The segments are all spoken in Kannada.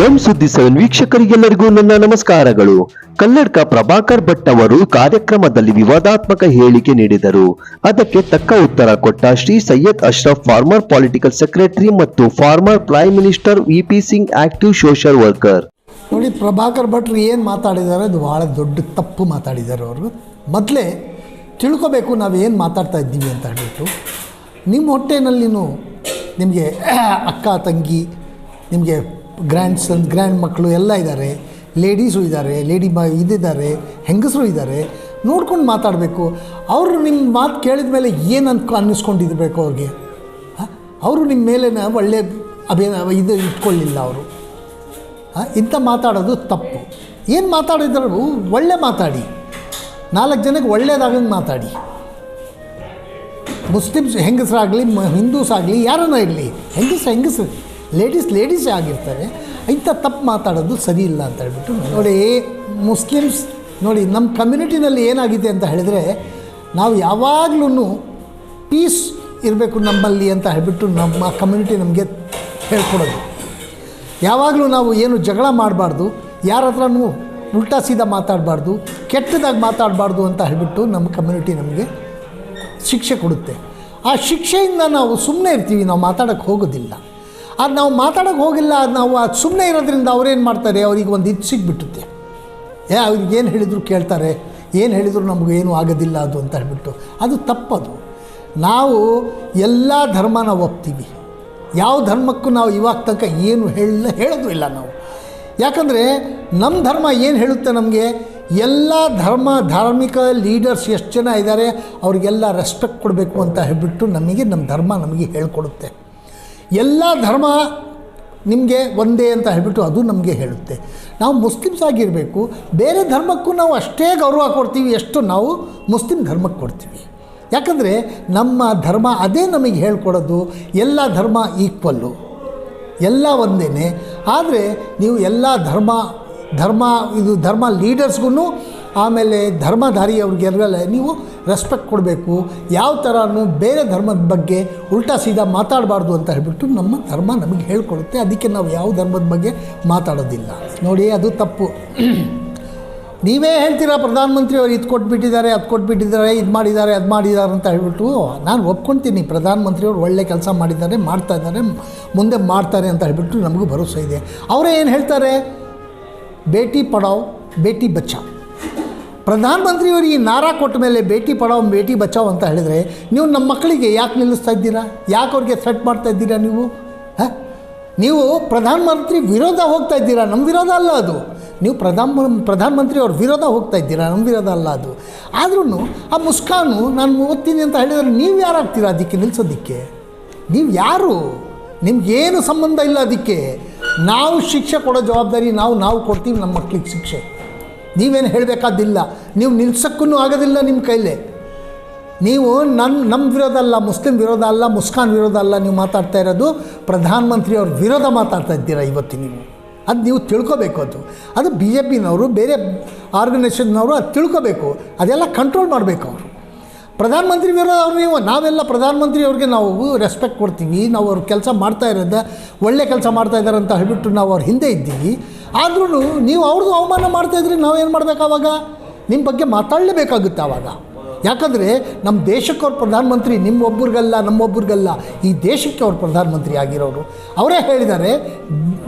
ನಮ್ ಸುದ್ದಿ ಸೆವೆನ್ ವೀಕ್ಷಕರಿಗೆಲ್ಲರಿಗೂ ನನ್ನ ನಮಸ್ಕಾರಗಳು. ಕಲ್ಲಡ್ಕ ಪ್ರಭಾಕರ್ ಭಟ್ ಅವರು ಕಾರ್ಯಕ್ರಮದಲ್ಲಿ ವಿವಾದಾತ್ಮಕ ಹೇಳಿಕೆ ನೀಡಿದರು. ಅದಕ್ಕೆ ತಕ್ಕ ಉತ್ತರ ಕೊಟ್ಟ Shri Syed Ashraf, former political secretary ಮತ್ತು former prime minister VP Singh, active social worker. ನೋಡಿ, ಪ್ರಭಾಕರ್ ಭಟ್ರು ಏನು ಮಾತಾಡಿದ್ದಾರೆ ಅದು ಭಾಳ ದೊಡ್ಡ ತಪ್ಪು ಮಾತಾಡಿದ್ದಾರೆ ಅವರು. ಮೊದಲೇ ತಿಳ್ಕೊಬೇಕು ನಾವು ಏನು ಮಾತಾಡ್ತಾ ಇದ್ದೀವಿ ಅಂತ ಹೇಳ್ಬಿಟ್ಟು ನಿಮ್ಮ ಹೊಟ್ಟೆನಲ್ಲಿನೂ ನಿಮಗೆ ಅಕ್ಕ, ತಂಗಿ, ನಿಮಗೆ ಗ್ರ್ಯಾಂಡ್ ಸನ್ ಗ್ರ್ಯಾಂಡ್ ಮಕ್ಕಳು ಎಲ್ಲ ಇದ್ದಾರೆ. ಲೇಡೀಸು ಇದ್ದಾರೆ ಲೇಡಿ ಮ ಇದಿದ್ದಾರೆ ಹೆಂಗಸರು ಇದ್ದಾರೆ. ನೋಡ್ಕೊಂಡು ಮಾತಾಡಬೇಕು. ಅವರು ನಿಮ್ಮ ಮಾತು ಕೇಳಿದ ಮೇಲೆ ಏನು ಅನ್ಕೊ ಅನ್ನಿಸ್ಕೊಂಡಿರ್ಬೇಕು ಅವ್ರಿಗೆ? ಅವರು ನಿಮ್ಮ ಮೇಲೇನ ಒಳ್ಳೆ ಅಭಿನ ಇದು ಇಟ್ಕೊಳ್ಳಿಲ್ಲ ಅವರು. ಇಂಥ ಮಾತಾಡೋದು ತಪ್ಪು. ಏನು ಮಾತಾಡಿದ್ರು ಒಳ್ಳೆ ಮಾತಾಡಿ. ನಾಲ್ಕು ಜನಕ್ಕೆ ಒಳ್ಳೇದಾಗಂಗೆ ಮಾತಾಡಿ. ಮುಸ್ಲಿಮ್ಸ್ ಹೆಂಗಸರಾಗಲಿ, ಮ ಹಿಂದೂಸ್ ಆಗಲಿ ಯಾರನ್ನ ಇರಲಿ, ಹೆಂಗಸ್ರು ಹೆಂಗಸರು ಲೇಡೀಸ್ ಲೇಡೀಸೇ ಆಗಿರ್ತಾರೆ. ಇಂಥ ತಪ್ಪು ಮಾತಾಡೋದು ಸರಿ ಇಲ್ಲ ಅಂತ ಹೇಳ್ಬಿಟ್ಟು ನೋಡಿ, ಮುಸ್ಲಿಮ್ಸ್ ನೋಡಿ, ನಮ್ಮ ಕಮ್ಯುನಿಟಿನಲ್ಲಿ ಏನಾಗಿದೆ ಅಂತ ಹೇಳಿದರೆ, ನಾವು ಯಾವಾಗ್ಲೂ ಪೀಸ್ ಇರಬೇಕು ನಮ್ಮಲ್ಲಿ ಅಂತ ಹೇಳ್ಬಿಟ್ಟು ನಮ್ಮ ಕಮ್ಯುನಿಟಿ ನಮಗೆ ಹೇಳ್ಕೊಡೋದು. ಯಾವಾಗಲೂ ನಾವು ಏನು ಜಗಳ ಮಾಡಬಾರ್ದು, ಯಾರ ಹತ್ರನೂ ಉಲ್ಟಾ ಸೀದಾ ಮಾತಾಡಬಾರ್ದು, ಕೆಟ್ಟದಾಗಿ ಮಾತಾಡಬಾರ್ದು ಅಂತ ಹೇಳ್ಬಿಟ್ಟು ನಮ್ಮ ಕಮ್ಯುನಿಟಿ ನಮಗೆ ಶಿಕ್ಷೆ ಕೊಡುತ್ತೆ. ಆ ಶಿಕ್ಷೆಯಿಂದ ನಾವು ಸುಮ್ಮನೆ ಇರ್ತೀವಿ, ನಾವು ಮಾತಾಡೋಕ್ಕೆ ಹೋಗೋದಿಲ್ಲ. ಅದು ನಾವು ಮಾತಾಡೋಕೆ ಹೋಗಿಲ್ಲ, ಅದು ನಾವು ಅದು ಸುಮ್ಮನೆ ಇರೋದ್ರಿಂದ ಅವ್ರೇನು ಮಾಡ್ತಾರೆ, ಅವ್ರಿಗೆ ಒಂದು ಇದು ಸಿಗ್ಬಿಟ್ಟುತ್ತೆ. ಏ, ಅವ್ರಿಗೆ ಏನು ಹೇಳಿದ್ರು ಕೇಳ್ತಾರೆ, ಏನು ಹೇಳಿದ್ರು ನಮಗೇನು ಆಗೋದಿಲ್ಲ ಅದು ಅಂತ ಹೇಳ್ಬಿಟ್ಟು. ಅದು ತಪ್ಪದು. ನಾವು ಎಲ್ಲ ಧರ್ಮನ ಒಪ್ತೀವಿ. ಯಾವ ಧರ್ಮಕ್ಕೂ ನಾವು ಇವಾಗ ತನಕ ಏನು ಹೇಳ ಹೇಳೋದು ಇಲ್ಲ ನಾವು. ಯಾಕಂದರೆ ನಮ್ಮ ಧರ್ಮ ಏನು ಹೇಳುತ್ತೆ ನಮಗೆ, ಎಲ್ಲ ಧರ್ಮ ಧಾರ್ಮಿಕ ಲೀಡರ್ಸ್ ಎಷ್ಟು ಜನ ಇದ್ದಾರೆ ಅವ್ರಿಗೆಲ್ಲ ರೆಸ್ಪೆಕ್ಟ್ ಕೊಡಬೇಕು ಅಂತ ಹೇಳ್ಬಿಟ್ಟು ನಮಗೆ ನಮ್ಮ ಧರ್ಮ ನಮಗೆ ಹೇಳ್ಕೊಡುತ್ತೆ. ಎಲ್ಲ ಧರ್ಮ ನಿಮಗೆ ಒಂದೇ ಅಂತ ಹೇಳಿಬಿಟ್ಟು ಅದು ನಮಗೆ ಹೇಳುತ್ತೆ. ನಾವು ಮುಸ್ಲಿಮ್ಸ್ ಆಗಿರಬೇಕು, ಬೇರೆ ಧರ್ಮಕ್ಕೂ ನಾವು ಅಷ್ಟೇ ಗೌರವ ಕೊಡ್ತೀವಿ ಎಷ್ಟು ನಾವು ಮುಸ್ಲಿಂ ಧರ್ಮಕ್ಕೆ ಕೊಡ್ತೀವಿ. ಯಾಕಂದರೆ ನಮ್ಮ ಧರ್ಮ ಅದೇ ನಮಗೆ ಹೇಳ್ಕೊಡೋದು, ಎಲ್ಲ ಧರ್ಮ ಈಕ್ವಲ್ಲು, ಎಲ್ಲ ಒಂದೇ ಆದರೆ ನೀವು ಎಲ್ಲ ಧರ್ಮ ಧರ್ಮ, ಇದು ಧರ್ಮ ಲೀಡರ್ಸ್ಗೂ ಆಮೇಲೆ ಧರ್ಮಧಾರಿಯವ್ರಿಗೆಲ್ಲ ನೀವು ರೆಸ್ಪೆಕ್ಟ್ ಕೊಡಬೇಕು, ಯಾವ ಥರನೂ ಬೇರೆ ಧರ್ಮದ ಬಗ್ಗೆ ಉಲ್ಟಾ ಸೀದಾ ಮಾತಾಡಬಾರ್ದು ಅಂತ ಹೇಳಿಬಿಟ್ಟು ನಮ್ಮ ಧರ್ಮ ನಮಗೆ ಹೇಳ್ಕೊಡುತ್ತೆ. ಅದಕ್ಕೆ ನಾವು ಯಾವ ಧರ್ಮದ ಬಗ್ಗೆ ಮಾತಾಡೋದಿಲ್ಲ. ನೋಡಿ, ಅದು ತಪ್ಪು. ನೀವೇ ಹೇಳ್ತೀರಾ ಪ್ರಧಾನಮಂತ್ರಿ ಅವ್ರು ಇದು ಕೊಟ್ಬಿಟ್ಟಿದ್ದಾರೆ, ಅದು ಕೊಟ್ಬಿಟ್ಟಿದ್ದಾರೆ, ಇದು ಮಾಡಿದ್ದಾರೆ, ಅದು ಮಾಡಿದ್ದಾರೆ ಅಂತ ಹೇಳ್ಬಿಟ್ಟು, ನಾನು ಒಪ್ಕೊಳ್ತೀನಿ ಪ್ರಧಾನಮಂತ್ರಿಯವರು ಒಳ್ಳೆ ಕೆಲಸ ಮಾಡಿದ್ದಾರೆ, ಮಾಡ್ತಾ ಇದ್ದಾರೆ, ಮುಂದೆ ಮಾಡ್ತಾರೆ ಅಂತ ಹೇಳ್ಬಿಟ್ಟು ನಮಗೂ ಭರವಸೆ ಇದೆ. ಅವರೇ ಏನು ಹೇಳ್ತಾರೆ? ಬೇಟಿ ಪಡಾವ್, ಬೇಟಿ ಬಚಾವ್. ಪ್ರಧಾನಮಂತ್ರಿಯವರು ಈ ನಾರಾ ಕೊಟ್ಟ ಮೇಲೆ ಭೇಟಿ ಪಡಾವ್ ಭೇಟಿ ಬಚಾವ್ ಅಂತ ಹೇಳಿದರೆ ನೀವು ನಮ್ಮ ಮಕ್ಕಳಿಗೆ ಯಾಕೆ ನಿಲ್ಲಿಸ್ತಾ ಇದ್ದೀರಾ? ಯಾಕೆ ಅವ್ರಿಗೆ ಥ್ರೆಟ್ ಮಾಡ್ತಾ ಇದ್ದೀರಾ ನೀವು? ಹಾಂ? ನೀವು ಪ್ರಧಾನಮಂತ್ರಿ ವಿರೋಧ ಹೋಗ್ತಾ ಇದ್ದೀರಾ? ನಮ್ಮ ವಿರೋಧ ಅಲ್ಲ ಅದು. ನೀವು ಪ್ರಧಾನ ಪ್ರಧಾನಮಂತ್ರಿ ಅವ್ರ ವಿರೋಧ ಹೋಗ್ತಾ ಇದ್ದೀರಾ? ನಮ್ಮ ವಿರೋಧ ಅಲ್ಲ ಅದು. ಆದ್ರೂ ಆ ಮುಸ್ಕಾನು ನಾನು ಓದ್ತೀನಿ ಅಂತ ಹೇಳಿದರೆ ನೀವು ಯಾರಾಗ್ತೀರಾ ಅದಕ್ಕೆ ನಿಲ್ಲಿಸೋದಕ್ಕೆ ನೀವು ಯಾರು? ನಿಮ್ಗೇನು ಸಂಬಂಧ ಇಲ್ಲ ಅದಕ್ಕೆ. ನಾವು ಶಿಕ್ಷೆ ಕೊಡೋ ಜವಾಬ್ದಾರಿ ನಾವು ನಾವು ಕೊಡ್ತೀವಿ ನಮ್ಮ ಮಕ್ಳಿಗೆ ಶಿಕ್ಷೆ. ನೀವೇನು ಹೇಳಬೇಕಾದಿಲ್ಲ ನೀವು ನಿಲ್ಸೋಕ್ಕೂ ಆಗೋದಿಲ್ಲ ನಿಮ್ಮ ಕೈಲೇ. ನೀವು ನನ್ನ ನಮ್ಮ ವಿರೋಧ ಅಲ್ಲ, ಮುಸ್ಲಿಂ ವಿರೋಧ ಅಲ್ಲ, ಮುಸ್ಕಾನ್ ವಿರೋಧ ಅಲ್ಲ, ನೀವು ಮಾತಾಡ್ತಾ ಇರೋದು ಪ್ರಧಾನಮಂತ್ರಿ ಅವ್ರ ವಿರೋಧ ಮಾತಾಡ್ತಾ ಇದ್ದೀರಾ ಇವತ್ತು ನೀವು. ಅದು ನೀವು ತಿಳ್ಕೊಬೇಕು ಅದು. ಅದು ಬಿ ಜೆ ಪಿನವರು, ಬೇರೆ ಆರ್ಗನೈಸೇಷನ್ನವರು ಅದು ತಿಳ್ಕೊಬೇಕು. ಅದೆಲ್ಲ ಕಂಟ್ರೋಲ್ ಮಾಡಬೇಕು ಅವರು. ಪ್ರಧಾನಮಂತ್ರಿ ವಿರೋಧ ಅವ್ರು ನೀವು, ನಾವೆಲ್ಲ ಪ್ರಧಾನಮಂತ್ರಿ ಅವ್ರಿಗೆ ನಾವು ರೆಸ್ಪೆಕ್ಟ್ ಕೊಡ್ತೀವಿ, ನಾವು ಅವ್ರ ಕೆಲಸ ಮಾಡ್ತಾ ಇರೋದ ಒಳ್ಳೆ ಕೆಲಸ ಮಾಡ್ತಾ ಇದ್ದಾರೆ ಅಂತ ಹೇಳ್ಬಿಟ್ಟು ನಾವು ಅವ್ರ ಹಿಂದೆ ಇದ್ದೀವಿ. ಆದ್ರೂ ನೀವು ಅವ್ರದ್ದು ಅವಮಾನ ಮಾಡ್ತಾ ಇದ್ದರೆ ನಾವೇನು ಮಾಡ್ಬೇಕು ಆವಾಗ ನಿಮ್ಮ ಬಗ್ಗೆ ಮಾತಾಡಲೇಬೇಕಾಗುತ್ತೆ ಆವಾಗ ಯಾಕಂದರೆ ನಮ್ಮ ದೇಶಕ್ಕೆ ಅವ್ರ ಪ್ರಧಾನಮಂತ್ರಿ ನಿಮ್ಮೊಬ್ಬರಿಗಲ್ಲ ನಮ್ಮೊಬ್ಬರಿಗಲ್ಲ ಈ ದೇಶಕ್ಕೆ ಅವ್ರು ಪ್ರಧಾನಮಂತ್ರಿ ಆಗಿರೋರು. ಅವರೇ ಹೇಳಿದ್ದಾರೆ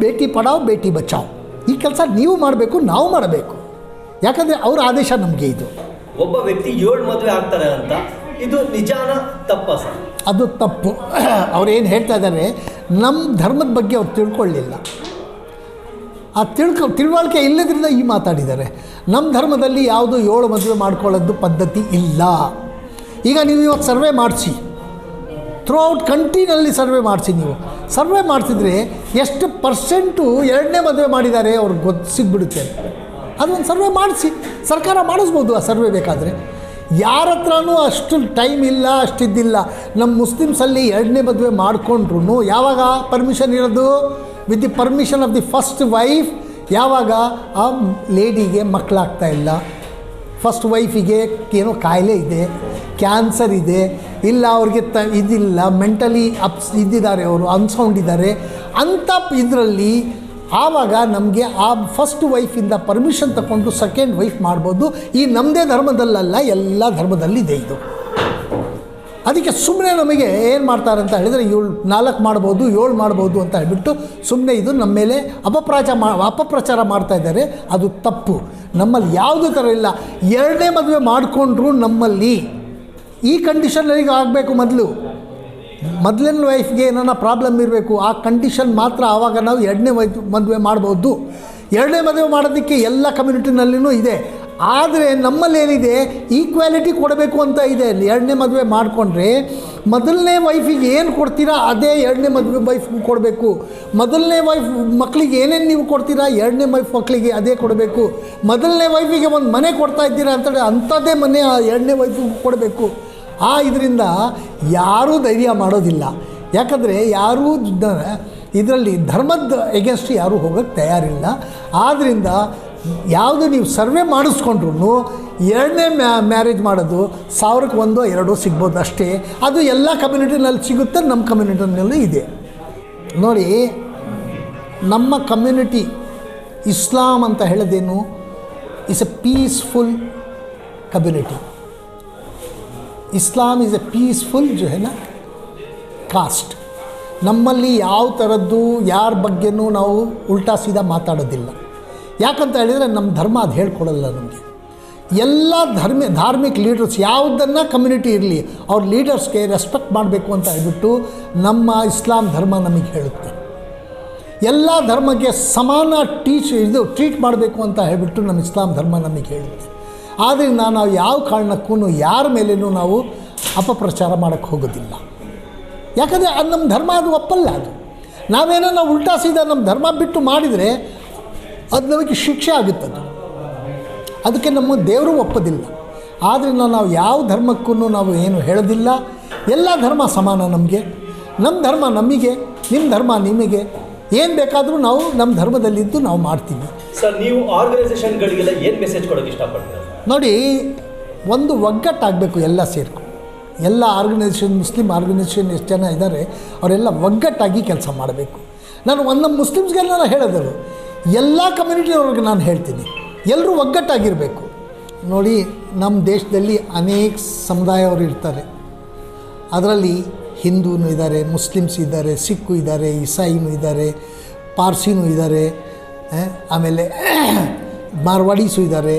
ಭೇಟಿ ಪಡಾವ್ ಭೇಟಿ ಬಚಾವ್. ಈ ಕೆಲಸ ನೀವು ಮಾಡಬೇಕು, ನಾವು ಮಾಡಬೇಕು. ಯಾಕಂದರೆ ಅವ್ರ ಆದೇಶ ನಮಗೆ ಇದು. ಒಬ್ಬ ವ್ಯಕ್ತಿ ಏಳು ಮದುವೆ ಆಗ್ತಾರೆ ಅಂತ, ಇದು ನಿಜಾನ, ತಪ್ಪ ಸರ್? ಅದು ತಪ್ಪು. ಅವ್ರು ಏನು ಹೇಳ್ತಾ ಇದ್ದಾರೆ ನಮ್ಮ ಧರ್ಮದ ಬಗ್ಗೆ ಅವ್ರು ತಿಳ್ಕೊಳ್ಳಿಲ್ಲ. ಆ ತಿಳ್ಕೊ, ತಿಳುವಳಿಕೆ ಇಲ್ಲದ್ರಿಂದ ಈ ಮಾತಾಡಿದ್ದಾರೆ. ನಮ್ಮ ಧರ್ಮದಲ್ಲಿ ಯಾವುದು ಏಳು ಮದುವೆ ಮಾಡ್ಕೊಳ್ಳೋದು ಪದ್ಧತಿ ಇಲ್ಲ. ಈಗ ನೀವು ಇವತ್ತು ಸರ್ವೆ ಮಾಡಿಸಿ. ಥ್ರೂ ಔಟ್ ಕಂಟ್ರಿನಲ್ಲಿ ಸರ್ವೆ ಮಾಡಿಸಿ ನೀವು. ಸರ್ವೆ ಮಾಡಿಸಿದ್ರೆ ಎಷ್ಟು ಪರ್ಸೆಂಟು ಎರಡನೇ ಮದುವೆ ಮಾಡಿದ್ದಾರೆ ಅವ್ರಿಗೆ ಗೊತ್ತು ಸಿಗ್ಬಿಡುತ್ತೆ. ಅದೊಂದು ಸರ್ವೆ ಮಾಡಿಸಿ, ಸರ್ಕಾರ ಮಾಡಿಸ್ಬೋದು ಆ ಸರ್ವೆ ಬೇಕಾದರೆ. ಯಾರ ಹತ್ರನೂ ಅಷ್ಟು ಟೈಮ್ ಇಲ್ಲ, ಅಷ್ಟಿದ್ದಿಲ್ಲ. ನಮ್ಮ ಮುಸ್ಲಿಮ್ಸಲ್ಲಿ ಎರಡನೇ ಮದುವೆ ಮಾಡಿಕೊಂಡ್ರು ಯಾವಾಗ ಪರ್ಮಿಷನ್ ಇರೋದು? With the permission of the first wife ಯಾವಾಗ? ಆ ಲೇಡಿಗೆ ಮಕ್ಕಳಾಗ್ತಾ ಇಲ್ಲ. ಫಸ್ಟ್ ವೈಫಿಗೆ ಏನೋ ಕಾಯಿಲೆ ಇದೆ ಕ್ಯಾನ್ಸರ್ ಇದೆ. ಇಲ್ಲ ಅವ್ರಿಗೆ ತ ಇದಿಲ್ಲ ಮೆಂಟಲಿ ಅಪ್ಸ್ ಇದ್ದಿದ್ದಾರೆ ಅವರು ಅನ್ಸೌಂಡ್ ಇದ್ದಾರೆ. ಅಂಥ ಇದರಲ್ಲಿ ಆವಾಗ ನಮಗೆ ಆ ಫಸ್ಟ್ ವೈಫಿಂದ ಪರ್ಮಿಷನ್ ತಗೊಂಡು ಸೆಕೆಂಡ್ ವೈಫ್ ಮಾಡ್ಬೋದು. ಈ ನಮ್ಮದೇ ಧರ್ಮದಲ್ಲಲ್ಲ, ಎಲ್ಲ ಧರ್ಮದಲ್ಲಿದೆ ಇದು. ಅದಕ್ಕೆ ಸುಮ್ಮನೆ ನಮಗೆ ಏನು ಮಾಡ್ತಾರೆ ಅಂತ ಹೇಳಿದರೆ, ಏಳು ನಾಲ್ಕು ಮಾಡ್ಬೋದು, ಏಳು ಮಾಡ್ಬೋದು ಅಂತ ಹೇಳ್ಬಿಟ್ಟು ಸುಮ್ಮನೆ ಇದು ನಮ್ಮ ಮೇಲೆ ಅಪಪ್ರಾಚ ಮಾ, ಅಪಪ್ರಚಾರ ಮಾಡ್ತಾ ಇದ್ದಾರೆ. ಅದು ತಪ್ಪು. ನಮ್ಮಲ್ಲಿ ಯಾವುದೇ ಥರ ಇಲ್ಲ. ಎರಡನೇ ಮದುವೆ ಮಾಡಿಕೊಂಡ್ರು ನಮ್ಮಲ್ಲಿ. ಈ ಕಂಡೀಷನಲ್ಲಿ ಆಗಬೇಕು ಮೊದಲು. ಮೊದಲನೇ ವೈಫ್ಗೆ ಏನನ್ನ ಪ್ರಾಬ್ಲಮ್ ಇರಬೇಕು, ಆ ಕಂಡೀಷನ್ ಮಾತ್ರ ಆವಾಗ ನಾವು ಎರಡನೇ ವೈಫ್ ಮದುವೆ ಮಾಡ್ಬೋದು. ಎರಡನೇ ಮದುವೆ ಮಾಡೋದಕ್ಕೆ ಎಲ್ಲ ಕಮ್ಯುನಿಟಿನಲ್ಲಿನೂ ಇದೆ. ಆದರೆ ನಮ್ಮಲ್ಲಿ ಏನಿದೆ ಈಕ್ವಾಲಿಟಿ ಕೊಡಬೇಕು ಅಂತ ಇದೆ. ಎರಡನೇ ಮದುವೆ ಮಾಡಿಕೊಂಡ್ರೆ ಮೊದಲನೇ ವೈಫಿಗೆ ಏನು ಕೊಡ್ತೀರಾ, ಅದೇ ಎರಡನೇ ಮದುವೆ ವೈಫ್ಗೂ ಕೊಡಬೇಕು. ಮೊದಲನೇ ವೈಫ್ ಮಕ್ಕಳಿಗೆ ಏನೇನು ನೀವು ಕೊಡ್ತೀರಾ, ಎರಡನೇ ವೈಫ್ ಮಕ್ಕಳಿಗೆ ಅದೇ ಕೊಡಬೇಕು. ಮೊದಲನೇ ವೈಫಿಗೆ ಒಂದು ಮನೆ ಕೊಡ್ತಾ ಇದ್ದೀರಾ ಅಂತ ಅಂಥದ್ದೇ ಮನೆ ಆ ಎರಡನೇ ವೈಫಿಗೆ ಕೊಡಬೇಕು. ಆ ಇದರಿಂದ ಯಾರೂ ಧೈರ್ಯ ಮಾಡೋದಿಲ್ಲ. ಯಾಕಂದರೆ ಯಾರೂ ಇದರಲ್ಲಿ ಧರ್ಮದ ಎಗೇನ್ಸ್ಟ್ ಯಾರೂ ಹೋಗೋಕ್ಕೆ ತಯಾರಿಲ್ಲ. ಆದ್ದರಿಂದ ಯಾವುದು ನೀವು ಸರ್ವೆ ಮಾಡಿಸ್ಕೊಂಡ್ರು ಎರಡನೇ ಮ್ಯಾ, ಮ್ಯಾರೇಜ್ ಮಾಡೋದು ಸಾವಿರಕ್ಕೆ ಒಂದೋ ಎರಡೋ ಸಿಗ್ಬೋದು ಅಷ್ಟೇ. ಅದು ಎಲ್ಲ ಕಮ್ಯುನಿಟಿನಲ್ಲಿ ಸಿಗುತ್ತೆ ನಮ್ಮ ಕಮ್ಯುನಿಟಿನಲ್ಲೂ ಇದೆ. ನೋಡಿ, ನಮ್ಮ ಕಮ್ಯುನಿಟಿ ಇಸ್ಲಾಂ ಅಂತ ಹೇಳೋದೇನು? Is a peaceful community Islam is a peaceful ಜೋ ಹೆನ ಕಾಸ್ಟ್ ನಮ್ಮಲ್ಲಿ ಯಾವ ಥರದ್ದು, ಯಾರ ಬಗ್ಗೆನೂ ನಾವು ಉಲ್ಟಾ ಸೀದಾ ಮಾತಾಡೋದಿಲ್ಲ. ಯಾಕಂತ ಹೇಳಿದರೆ ನಮ್ಮ ಧರ್ಮ ಅದು ಹೇಳ್ಕೊಡಲ್ಲ ನಮಗೆ. ಎಲ್ಲ ಧರ್ಮ, ಧಾರ್ಮಿಕ ಲೀಡರ್ಸ್ ಯಾವುದನ್ನು ಕಮ್ಯುನಿಟಿ ಇರಲಿ, ಅವ್ರ ಲೀಡರ್ಸ್ಗೆ ರೆಸ್ಪೆಕ್ಟ್ ಮಾಡಬೇಕು ಅಂತ ಹೇಳ್ಬಿಟ್ಟು ನಮ್ಮ ಇಸ್ಲಾಂ ಧರ್ಮ ನಮಗೆ ಹೇಳುತ್ತೆ. ಎಲ್ಲ ಧರ್ಮಕ್ಕೆ ಸಮಾನ ಟೀಚ್ ಇದು ಟ್ರೀಟ್ ಮಾಡಬೇಕು ಅಂತ ಹೇಳ್ಬಿಟ್ಟು ನಮ್ಮ ಇಸ್ಲಾಂ ಧರ್ಮ ನಮಗೆ ಹೇಳುತ್ತೆ. ಆದ್ದರಿಂದ ನಾವು ಯಾವ ಕಾರಣಕ್ಕೂ ಯಾರ ಮೇಲೇನೂ ನಾವು ಅಪಪ್ರಚಾರ ಮಾಡೋಕ್ಕೆ ಹೋಗೋದಿಲ್ಲ. ಯಾಕಂದರೆ ಅದು ನಮ್ಮ ಧರ್ಮ ಅದು ಒಪ್ಪಲ್ಲ ಅದು. ನಾವೇನೋ ನಾವು ಉಲ್ಟಾ ಸೀದಾ ನಮ್ಮ ಧರ್ಮ ಬಿಟ್ಟು ಮಾಡಿದರೆ ಅದು ನಮಗೆ ಶಿಕ್ಷೆ ಆಗುತ್ತದು. ಅದಕ್ಕೆ ನಮ್ಮ ದೇವರು ಒಪ್ಪೋದಿಲ್ಲ. ಆದ್ದರಿಂದ ನಾವು ಯಾವ ಧರ್ಮಕ್ಕೂ ನಾವು ಏನು ಹೇಳೋದಿಲ್ಲ. ಎಲ್ಲ ಧರ್ಮ ಸಮಾನ ನಮಗೆ. ನಮ್ಮ ಧರ್ಮ ನಮಗೆ, ನಿಮ್ಮ ಧರ್ಮ ನಿಮಗೆ. ಏನು ಬೇಕಾದರೂ ನಾವು ನಮ್ಮ ಧರ್ಮದಲ್ಲಿದ್ದು ನಾವು ಮಾಡ್ತೀವಿ. ಸರ್, ನೀವು ಆರ್ಗನೈಸೇಷನ್ಗಳಿಗೆಲ್ಲ ಏನು ಮೆಸೇಜ್ ಕೊಡೋಕ್ಕೆ ಇಷ್ಟಪಡ್ತೀರಾ? ನೋಡಿ, ಒಂದು ಒಗ್ಗಟ್ಟಾಗಬೇಕು ಎಲ್ಲ ಸೇರ್ಕೊಂಡು ಎಲ್ಲ ಆರ್ಗನೈಸೇಷನ್ ಮುಸ್ಲಿಂ ಆರ್ಗನೈಸೇಷನ್ ಎಷ್ಟು ಜನ ಇದ್ದಾರೆ ಅವರೆಲ್ಲ ಒಗ್ಗಟ್ಟಾಗಿ ಕೆಲಸ ಮಾಡಬೇಕು. ನಾನು ಒಂದು ಮುಸ್ಲಿಮ್ಸ್ಗೆಲ್ಲ ನಾನು ಹೇಳೋದು, ಎಲ್ಲ ಕಮ್ಯುನಿಟಿಯವ್ರಿಗೆ ನಾನು ಹೇಳ್ತೀನಿ ಎಲ್ಲರೂ ಒಗ್ಗಟ್ಟಾಗಿರಬೇಕು. ನೋಡಿ ನಮ್ಮ ದೇಶದಲ್ಲಿ ಅನೇಕ ಸಮುದಾಯವರು ಇರ್ತಾರೆ. ಅದರಲ್ಲಿ ಹಿಂದೂನು ಇದ್ದಾರೆ ಮುಸ್ಲಿಮ್ಸ್ ಇದ್ದಾರೆ ಸಿಖ್ಕು ಇದ್ದಾರೆ ಇಸಾಯಿನೂ ಇದ್ದಾರೆ ಪಾರ್ಸಿನೂ ಇದ್ದಾರೆ ಆಮೇಲೆ ಮಾರ್ವಾಡೀಸು ಇದ್ದಾರೆ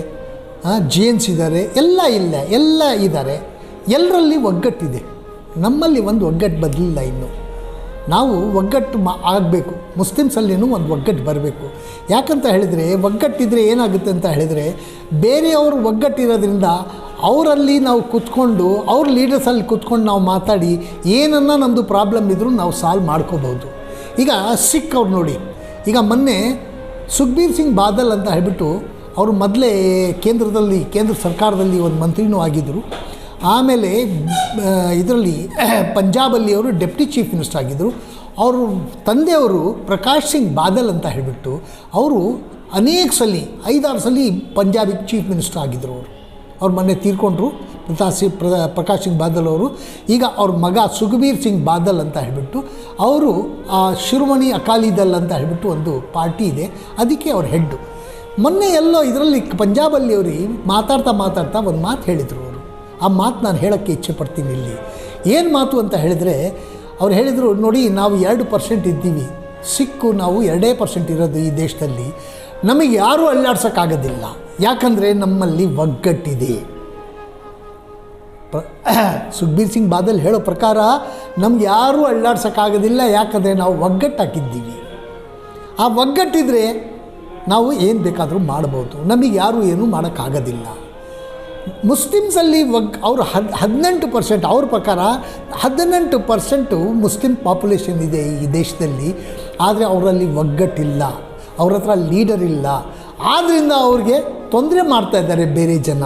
ಜೇನ್ಸ್ ಇದ್ದಾರೆ ಎಲ್ಲ ಇಲ್ಲ, ಎಲ್ಲ ಇದ್ದಾರೆ ಎಲ್ಲರಲ್ಲಿ ಒಗ್ಗಟ್ಟಿದೆ. ನಮ್ಮಲ್ಲಿ ಒಂದು ಒಗ್ಗಟ್ಟು ಬದಲಿಲ್ಲ ಇನ್ನು. ನಾವು ಒಗ್ಗಟ್ಟು ಮಾ, ಆಗಬೇಕು. ಮುಸ್ಲಿಮ್ಸಲ್ಲಿನೂ ಒಂದು ಒಗ್ಗಟ್ಟು ಬರಬೇಕು. ಯಾಕಂತ ಹೇಳಿದರೆ, ಒಗ್ಗಟ್ಟಿದ್ರೆ ಏನಾಗುತ್ತೆ ಅಂತ ಹೇಳಿದರೆ, ಬೇರೆಯವರು ಒಗ್ಗಟ್ಟಿರೋದ್ರಿಂದ ಅವರಲ್ಲಿ ನಾವು ಕೂತ್ಕೊಂಡು, ಅವ್ರ ಲೀಡರ್ಸಲ್ಲಿ ಕೂತ್ಕೊಂಡು ನಾವು ಮಾತಾಡಿ, ಏನನ್ನ ನಮ್ಮದು ಪ್ರಾಬ್ಲಮ್ ಇದ್ದರೂ ನಾವು ಸಾಲ್ವ್ ಮಾಡ್ಕೋಬೋದು ಈಗ ಸಿಖ್ ಅವ್ರು ನೋಡಿ. ಈಗ ಮೊನ್ನೆ ಸುಖ್ಬೀರ್ ಸಿಂಗ್ ಬಾದಲ್ ಅಂತ ಹೇಳ್ಬಿಟ್ಟು ಅವರು ಮೊದಲೇ ಕೇಂದ್ರದಲ್ಲಿ, ಕೇಂದ್ರ ಸರ್ಕಾರದಲ್ಲಿ ಒಂದು ಮಂತ್ರಿನೂ ಆಗಿದ್ದರು. ಆಮೇಲೆ ಇದರಲ್ಲಿ ಪಂಜಾಬಲ್ಲಿ ಅವರು ಡೆಪ್ಟಿ ಚೀಫ್ ಮಿನಿಸ್ಟರ್ ಆಗಿದ್ದರು. ಅವರು ತಂದೆಯವರು ಪ್ರಕಾಶ್ ಸಿಂಗ್ ಬಾದಲ್ ಅಂತ ಹೇಳಿಬಿಟ್ಟು ಅವರು ಅನೇಕ ಸಲ, ಐದಾರು ಸಲ ಪಂಜಾಬಿಗೆ ಚೀಫ್ ಮಿನಿಸ್ಟರ್ ಆಗಿದ್ದರು ಅವರು. ಅವ್ರ ಮೊನ್ನೆ ತೀರ್ಕೊಂಡ್ರು, ಪ್ರತಾಪ್ ಸಿಂಗ್ ಪ್ರ, ಪ್ರಕಾಶ್ ಸಿಂಗ್ ಬಾದಲ್ ಅವರು. ಈಗ ಅವ್ರ ಮಗ ಸುಖಬೀರ್ ಸಿಂಗ್ ಬಾದಲ್ ಅಂತ ಹೇಳಿಬಿಟ್ಟು ಅವರು ಶಿರೋಮಣಿ ಅಕಾಲಿ ದಲ್ ಅಂತ ಹೇಳಿಬಿಟ್ಟು ಒಂದು ಪಾರ್ಟಿ ಇದೆ. ಅದಕ್ಕೆ ಅವ್ರ ಹೆಡ್ಡು. ಮೊನ್ನೆ ಎಲ್ಲೋ ಇದರಲ್ಲಿ ಪಂಜಾಬಲ್ಲಿ ಅವ್ರಿ ಮಾತಾಡ್ತಾ ಮಾತಾಡ್ತಾ ಒಂದು ಮಾತು ಹೇಳಿದರು ಅವರು. ಆ ಮಾತು ನಾನು ಹೇಳೋಕ್ಕೆ ಇಚ್ಛೆ ಪಡ್ತೀನಿ ಇಲ್ಲಿ. ಏನು ಮಾತು ಅಂತ ಹೇಳಿದರೆ, ಅವ್ರು ಹೇಳಿದರು, ನೋಡಿ, ನಾವು ಎರಡು ಪರ್ಸೆಂಟ್ ಇದ್ದೀವಿ. ಸಿಕ್ಕು, ನಾವು ಎರಡೇ ಪರ್ಸೆಂಟ್ ಇರೋದು ಈ ದೇಶದಲ್ಲಿ. ನಮಗೆ ಯಾರೂ ಅಲ್ಲಾಡ್ಸೋಕ್ಕಾಗೋದಿಲ್ಲ. ಯಾಕಂದರೆ ನಮ್ಮಲ್ಲಿ ಒಗ್ಗಟ್ಟಿದೆ. ಸುಖ್ಬೀರ್ ಸಿಂಗ್ ಬಾದಲ್ ಹೇಳೋ ಪ್ರಕಾರ, ನಮ್ಗೆ ಯಾರೂ ಅಳ್ಳಾಡ್ಸೋಕ್ಕಾಗೋದಿಲ್ಲ ಯಾಕಂದರೆ ನಾವು ಒಗ್ಗಟ್ಟಾಕಿದ್ದೀವಿ ಆ ಒಗ್ಗಟ್ಟಿದ್ರೆ ನಾವು ಏನು ಬೇಕಾದರೂ ಮಾಡ್ಬೋದು ನಮಗೆ ಯಾರು ಏನೂ ಮಾಡೋಕ್ಕಾಗೋದಿಲ್ಲ. ಮುಸ್ಲಿಮ್ಸಲ್ಲಿ ಒಗ್ ಅವರು ಹದ್, ಹದಿನೆಂಟು ಪರ್ಸೆಂಟ್, ಅವ್ರ ಪ್ರಕಾರ ಹದಿನೆಂಟು ಪರ್ಸೆಂಟು ಮುಸ್ಲಿಂ ಪಾಪ್ಯುಲೇಷನ್ ಇದೆ ಈ ದೇಶದಲ್ಲಿ. ಆದರೆ ಅವರಲ್ಲಿ ಒಗ್ಗಟ್ಟಿಲ್ಲ. ಅವ್ರ ಹತ್ರ ಲೀಡರ್ ಇಲ್ಲ. ಆದ್ದರಿಂದ ಅವ್ರಿಗೆ ತೊಂದರೆ ಮಾಡ್ತಾ ಇದ್ದಾರೆ ಬೇರೆ ಜನ.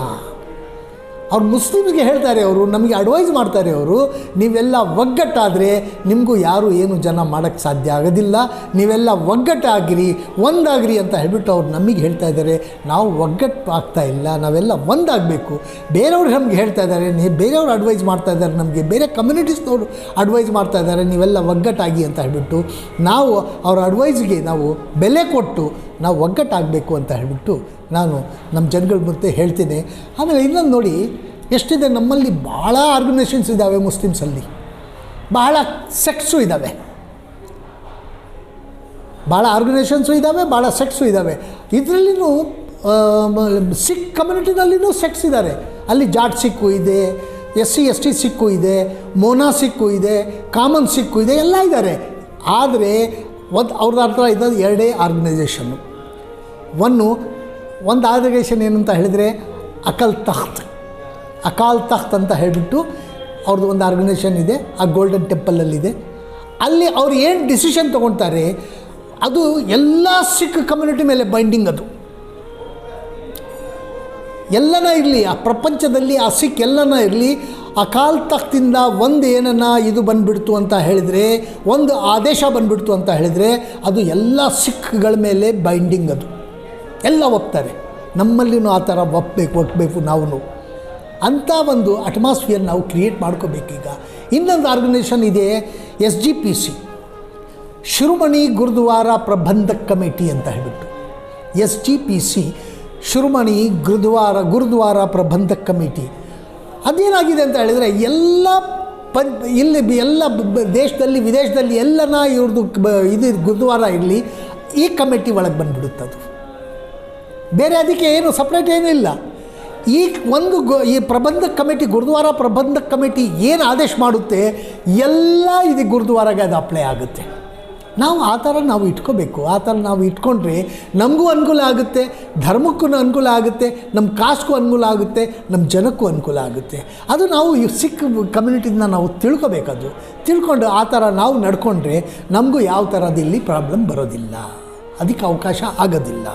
ಅವ್ರು ಮುಸ್ಲಿಮ್ಸ್ಗೆ ಹೇಳ್ತಾರೆ ಅವರು, ನಮಗೆ ಅಡ್ವೈಸ್ ಮಾಡ್ತಾರೆ ಅವರು, ನೀವೆಲ್ಲ ಒಗ್ಗಟ್ಟಾದರೆ ನಿಮಗೂ ಯಾರು ಏನು ಜನ ಮಾಡೋಕ್ಕೆ ಸಾಧ್ಯ ಆಗೋದಿಲ್ಲ. ನೀವೆಲ್ಲ ಒಗ್ಗಟ್ಟಾಗಿರಿ, ಒಂದಾಗಿರಿ ಅಂತ ಹೇಳ್ಬಿಟ್ಟು ಅವ್ರು ನಮಗೆ ಹೇಳ್ತಾ ಇದ್ದಾರೆ. ನಾವು ಒಗ್ಗಟ್ಟು ಆಗ್ತಾ ಇಲ್ಲ, ನಾವೆಲ್ಲ ಒಂದಾಗಬೇಕು. ಬೇರೆಯವ್ರು ನಮ್ಗೆ ಹೇಳ್ತಾ ಇದ್ದಾರೆ ನೀವು ಬೇರೆಯವ್ರು ಅಡ್ವೈಸ್ ಮಾಡ್ತಾ ಇದ್ದಾರೆ, ನಮಗೆ ಬೇರೆ ಕಮ್ಯುನಿಟೀಸ್ನವರು ಅಡ್ವೈಸ್ ಮಾಡ್ತಾ ಇದ್ದಾರೆ, ನೀವೆಲ್ಲ ಒಗ್ಗಟ್ಟಾಗಿ ಅಂತ ಹೇಳ್ಬಿಟ್ಟು ನಾವು ಅವ್ರ ಅಡ್ವೈಸ್ಗೆ ನಾವು ಬೆಲೆ ಕೊಟ್ಟು ನಾವು ಒಗ್ಗಟ್ಟಾಗಬೇಕು ಅಂತ ಹೇಳ್ಬಿಟ್ಟು ನಾನು ನಮ್ಮ ಜನಗಳ ಮುಂದೆ ಹೇಳ್ತೀನಿ. ಆಮೇಲೆ ಇನ್ನೊಂದು ನೋಡಿ, ಎಷ್ಟಿದೆ ನಮ್ಮಲ್ಲಿ ಭಾಳ ಆರ್ಗನೈಸೇಷನ್ಸ್ ಇದ್ದಾವೆ ಮುಸ್ಲಿಮ್ಸಲ್ಲಿ ಬಹಳ ಸೆಕ್ಸು ಇದ್ದಾವೆ. ಭಾಳ ಆರ್ಗನೈಸೇಷನ್ಸು ಇದ್ದಾವೆ, ಭಾಳ ಸೆಕ್ಸು ಇದ್ದಾವೆ. ಇದರಲ್ಲಿನೂ ಸಿಖ್ ಕಮ್ಯುನಿಟಿನಲ್ಲಿನೂ ಸೆಕ್ಸ್ ಇದ್ದಾರೆ. ಅಲ್ಲಿ ಜಾಟ್ ಸಿಕ್ಕು ಇದೆ ಎಸ್ ಸಿ ಎಸ್ ಟಿ ಸಿಕ್ಕು ಇದೆ ಮೋನಾ ಸಿಕ್ಕು ಇದೆ ಕಾಮನ್ ಸಿಕ್ಕು ಇದೆ, ಎಲ್ಲ ಇದ್ದಾರೆ. ಆದರೆ, ಒಂದು ಅವ್ರದ್ದು ಅರ್ಥ ಇದ್ದದ್ದು ಎರಡೇ ಆರ್ಗನೈಸೇಷನ್ನು ಒನ್ನು ಒಂದು ಆರ್ಗನೈಸೇಷನ್ ಏನಂತ ಹೇಳಿದರೆ ಅಕಲ್ ತಖ್ತ್. ಅಕಾಲ್ ತಖ್ತ್ ಅಂತ ಹೇಳಿಬಿಟ್ಟು ಅವ್ರದ್ದು ಒಂದು ಆರ್ಗನೈಸೇಷನ್ ಇದೆ, ಆ ಗೋಲ್ಡನ್ ಟೆಂಪಲಲ್ಲಿದೆ ಅಲ್ಲಿ ಅವ್ರು ಏನು ಡಿಸಿಷನ್ ತೊಗೊಳ್ತಾರೆ ಅದು ಎಲ್ಲ ಸಿಖ್ ಕಮ್ಯುನಿಟಿ ಮೇಲೆ ಬೈಂಡಿಂಗ್ ಅದು. ಎಲ್ಲನ ಇರಲಿ, ಆ ಪ್ರಪಂಚದಲ್ಲಿ ಆ ಸಿಖ್ ಎಲ್ಲನ ಇರಲಿ, ಅಕಾಲ್ ತಖ್ತಿಂದ ಒಂದು ಏನನ್ನ ಇದು ಬಂದುಬಿಡ್ತು ಅಂತ ಹೇಳಿದರೆ, ಒಂದು ಆದೇಶ ಬಂದುಬಿಡ್ತು ಅಂತ ಹೇಳಿದರೆ, ಅದು ಎಲ್ಲ ಸಿಖ್ಗಳ ಮೇಲೆ ಬೈಂಡಿಂಗ್ ಅದು. ಎಲ್ಲ ಒಪ್ತಾರೆ. ನಮ್ಮಲ್ಲಿನೂ ಆ ಥರ ಒಪ್ಪಬೇಕು ಒಪ್ಪಬೇಕು ನಾವು ಅಂಥ ಒಂದು ಅಟ್ಮಾಸ್ಫಿಯರ್ ನಾವು ಕ್ರಿಯೇಟ್ ಮಾಡ್ಕೋಬೇಕೀಗ. ಇನ್ನೊಂದು ಆರ್ಗನೈಸೇಷನ್ ಇದೆ S G P C Shiromani Gurdwara Prabandhak committee ಅಂತ ಹೇಳಿಬಿಟ್ಟು. S G P C Shiromani Gurdwara Gurdwara Prabandhak committee. ಅದೇನಾಗಿದೆ ಅಂತ ಹೇಳಿದರೆ ಎಲ್ಲ ಪಂ ಇಲ್ಲಿ ಎಲ್ಲ ದೇಶದಲ್ಲಿ, ವಿದೇಶದಲ್ಲಿ ಎಲ್ಲನ ಇವ್ರದ್ದು ಇದು ಗುರುದ್ವಾರ ಇರಲಿ, ಈ ಕಮಿಟಿ ಒಳಗೆ ಬಂದುಬಿಡುತ್ತದು. ಬೇರೆ ಅದಕ್ಕೆ ಏನು ಸಪ್ರೇಟ್ ಏನೂ ಇಲ್ಲ ಈ ಒಂದು ಗು, ಈ ಪ್ರಬಂಧಕ್ ಕಮಿಟಿ, ಗುರುದ್ವಾರ ಪ್ರಬಂಧಕ ಕಮಿಟಿ ಏನು ಆದೇಶ ಮಾಡುತ್ತೆ, ಎಲ್ಲ ಇದು ಗುರುದ್ವಾರಾಗೆ ಅದು ಅಪ್ಲೈ ಆಗುತ್ತೆ. ನಾವು ಆ ಥರ ನಾವು ಇಟ್ಕೋಬೇಕು. ಆ ಥರ ನಾವು ಇಟ್ಕೊಂಡ್ರೆ ನಮಗೂ ಅನುಕೂಲ ಆಗುತ್ತೆ, ಧರ್ಮಕ್ಕೂ ಅನುಕೂಲ ಆಗುತ್ತೆ ನಮ್ಮ ಕಾಸ್ಟ್ಗೂ ಅನುಕೂಲ ಆಗುತ್ತೆ ನಮ್ಮ ಜನಕ್ಕೂ ಅನುಕೂಲ ಆಗುತ್ತೆ. ಅದು ನಾವು ಈ ಸಿಖ್ ಕಮ್ಯುನಿಟಿನ ನಾವು ತಿಳ್ಕೊಬೇಕದು. ತಿಳ್ಕೊಂಡು ಆ ಥರ ನಾವು ನಡ್ಕೊಂಡ್ರೆ ನಮಗೂ ಯಾವ ಥರದಲ್ಲಿ ಪ್ರಾಬ್ಲಮ್ ಬರೋದಿಲ್ಲ. ಅದಕ್ಕೆ ಅವಕಾಶ ಆಗೋದಿಲ್ಲ.